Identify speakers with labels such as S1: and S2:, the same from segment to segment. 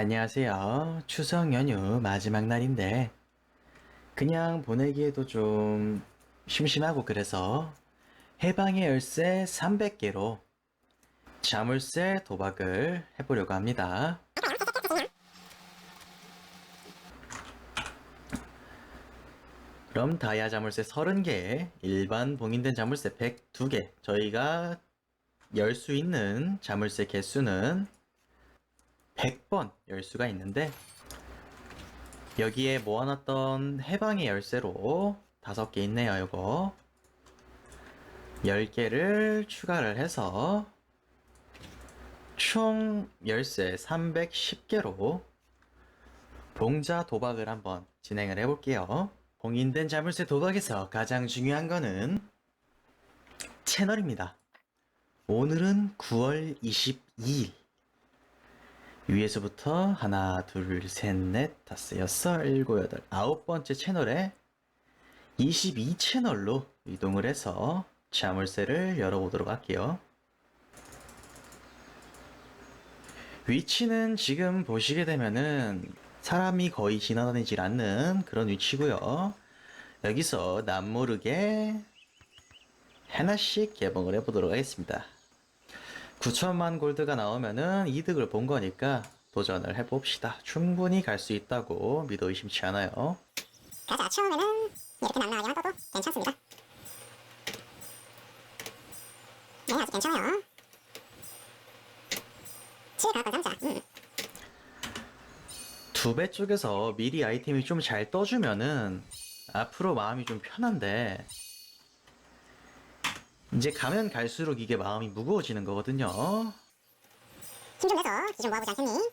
S1: 안녕하세요. 추석 연휴 마지막 날인데, 그냥 보내기에도 좀 심심하고 그래서 해방의 열쇠 300개로 자물쇠 도박을 해보려고 합니다. 그럼 다이아 자물쇠 30개, 일반 봉인된 자물쇠 102개, 저희가 열 수 있는 자물쇠 개수는 100번 열 수가 있는데 여기에 모아놨던 해방의 열쇠로 5개 있네요 요거. 10개를 추가를 해서 총 열쇠 310개로 봉자 도박을 한번 진행을 해볼게요. 봉인된 자물쇠 도박에서 가장 중요한 거는 채널입니다. 오늘은 9월 22일 위에서부터 하나, 둘, 셋, 넷, 다섯, 여섯, 일곱, 여덟, 아홉 번째 채널에 22채널로 이동을 해서 자물쇠를 열어보도록 할게요. 위치는 지금 보시게 되면은 사람이 거의 지나다니질 않는 그런 위치고요. 여기서 남모르게 하나씩 개봉을 해보도록 하겠습니다. 9천만 골드가 나오면은 이득을 본 거니까 도전을 해봅시다. 충분히 갈 수 있다고 믿어 의심치 않아요.
S2: 가자 처음에는 이렇게 낭낭하게만 떠도 괜찮습니다 네 아주 괜찮아요 7 가까운 상자 음.
S1: 두배 쪽에서 미리 아이템이 좀 잘 떠주면은 앞으로 마음이 좀 편한데 이제 가면 갈수록 이게 마음이 무거워지는 거거든요.
S2: 힘 좀 내서 기좀 모아보지 않겠니?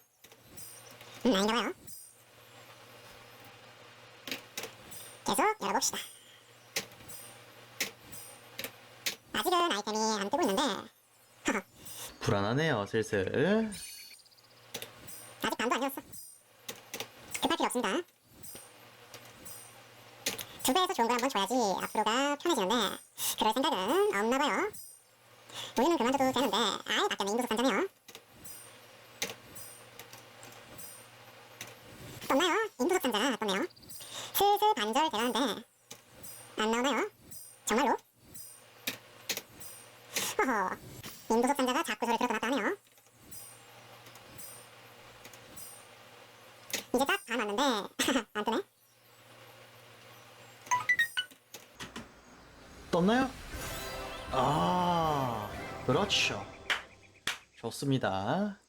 S2: 음 아닌가 봐요 계속 열어봅시다 아직은 아이템이 안 뜨고 있는데 허허
S1: 불안하네요, 슬슬.
S2: 아직 반도 안 열었어 급할 필요 없습니다 두 배에서 좋은 걸 한번 줘야지 앞으로가 편해지는데 그럴 생각은 없나 봐요 우리는 그만둬도 되는데 아예 나 때문에 인구석 단점이요 떴나요? 인구석 단자가 떴네요 슬슬 반절 돼가는데 안 나오나요? 정말로? 허허 인구석 단자가 자꾸 소리 들었다 놨다 하네요 이제 딱반 왔는데
S1: 떴나요? 아, 그렇죠. 좋습니다.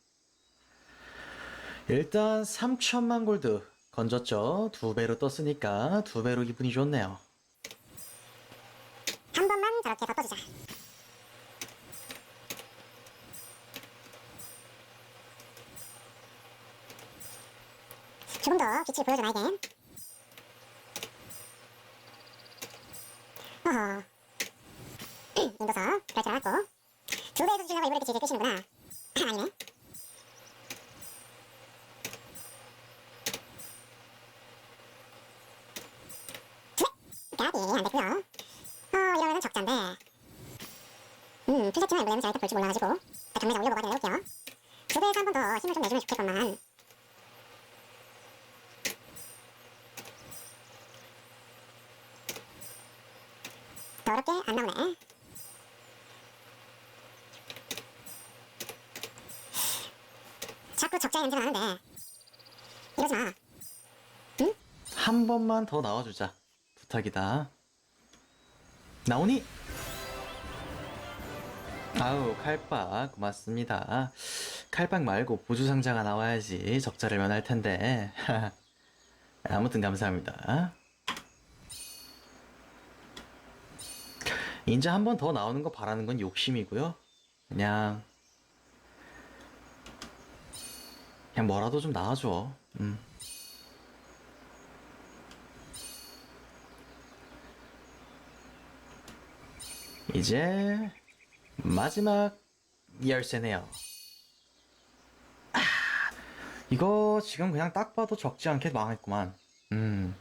S1: 일단 3천만 골드 건졌죠. 두 배로 떴으니까 두 배로 기분이 좋네요.
S2: 한 번만 저렇게 덮어주자. 조금 더 빛을 보여줘 나에겐. 어허. 인도서 줄 알았고. 두 배에서 주려고 이번에 빛을 끄시는구나. 아니네. 두 배! 까비 안 됐고요. 어 이러면은 적자인데 음 풀렸지만 물레는 잘 볼줄 몰라가지고 나 경매장 올려보고 확인을 해볼게요 두 배에서 한 번 더 힘을 좀 내주면 좋겠건만 더럽게 안 나오네 자꾸 적자의 냄새가 나는데 이러지마
S1: 한 번만 더 나와주자. 부탁이다. 나오니? 아우, 칼빵, 고맙습니다. 칼빵 말고 보조 상자가 나와야지 적자를 면할 텐데. 아무튼 감사합니다. 이제 한 번 더 나오는 거 바라는 건 욕심이고요. 그냥, 그냥 뭐라도 좀 나와줘. 음. 이제 마지막 열쇠네요. 아, 이거 지금 그냥 딱 봐도 적지 않게 망했구만. 음.